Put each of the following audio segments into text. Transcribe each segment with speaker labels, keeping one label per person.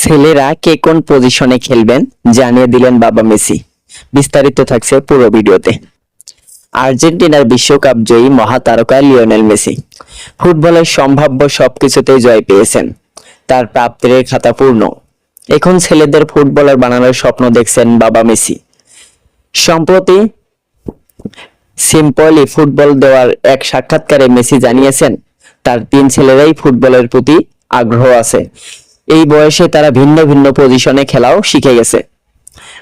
Speaker 1: ছেলেরা কে কোন পজিশনে খেলবেন জানিয়ে দিলেন বাবা মেসি। বিস্তারিত থাকছে পুরো ভিডিওতে। আর্জেন্টিনার বিশ্বকাপ জয়ী মহাতারকা লিওনেল মেসি। ফুটবলের সম্ভাব্য সবকিছুতেই জয় পেয়েছেন। তার প্রাপ্তির খাতা পূর্ণ। এখন ছেলেদের ফুটবলার বানানোর স্বপ্ন দেখছেন বাবা মেসি। সম্প্রতি সিম্পলি ফুটবল দেওয়ার এক সাক্ষাৎকারে মেসি জানিয়েছেন, তার তিন ছেলেরাই ফুটবলের প্রতি আগ্রহ আছে। এই বয়সে তারা ভিন্ন ভিন্ন পজিশনে খেলাও শিখে গেছে।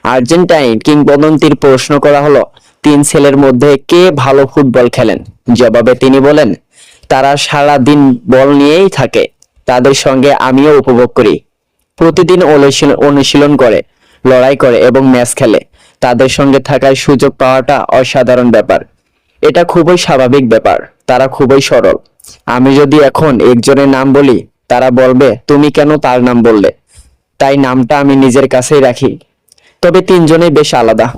Speaker 1: আর্জেন্টাইন কিংবদন্তির প্রশ্ন করা হলো, তিন ছেলের মধ্যে কে ভালো ফুটবল খেলেন? জবাবে তিনি বলেন, তারা সারা দিন বল নিয়েই থাকে, তাদের সঙ্গে আমিও উপভোগ করি। প্রতিদিন অনুশীল- অনুশীলন করে, লড়াই করে এবং ম্যাচ খেলে, তাদের সঙ্গে থাকার সুযোগ পাওয়াটা অসাধারণ ব্যাপার। এটা খুবই স্বাভাবিক ব্যাপার, তারা খুবই সরল। আমি যদি এখন একজনের নাম বলি তারা বলবে, তুমি কেন তার নাম বললে? তাই নামটা আমি নিজের কাছেই রাখি। তবে তিনজনেই বেশ আলাদা।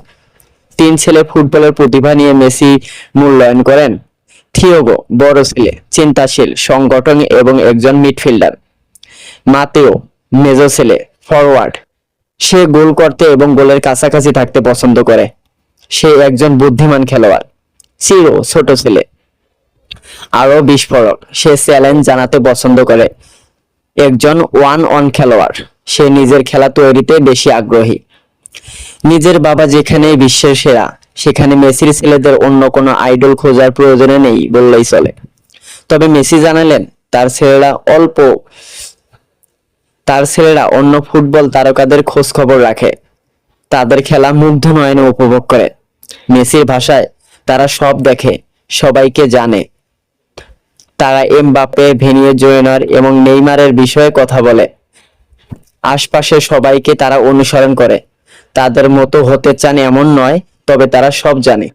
Speaker 1: তিন ছেলে ফুটবলের প্রতিভা নিয়ে মেসি মূল্যায়ন করেন। থিওগো বড় ছেলে, চিন্তাশীল, সংগঠন এবং একজন মিডফিল্ডার। মাতেও, মেজো ছেলে, ফরওয়ার্ড। সে গোল করতে এবং গোলের কাছাকাছি থাকতে পছন্দ করে। সে একজন বুদ্ধিমান খেলোয়াড়। চিরো ছোট ছেলে। আরও বিস্ফোরক। সে চ্যালেঞ্জ জানাতে পছন্দ করে। একজন ওয়ান অন খেলোয়াড়। সে নিজের খেলা তৈরিতে বেশি আগ্রহী। নিজের বাবা যেখানে বিশ্বের সেরা, সেখানে মেসির ছেলেদের অন্য কোনো আইডল খোঁজার প্রয়োজনে নেই বললেই চলে। তবে মেসি জানালেন, তার ছেলেরা অল্প, তার ছেলেরা অন্য ফুটবল তারকাদের খোঁজ খবর রাখে। তাদের খেলা মুগ্ধ নয়নে উপভোগ করে। মেসির ভাষায় তারা সব দেখে, সবাইকে জানে। তারা এমবাপ্পে ভেনিয়ে জুনিয়র এবং নেইমারের বিষয়ে কথা বলে। আশপাশে সবাইকে তারা অনুসরণ করে। তাদের মতো হতে চান এমন নয়, তবে তারা সব জানে।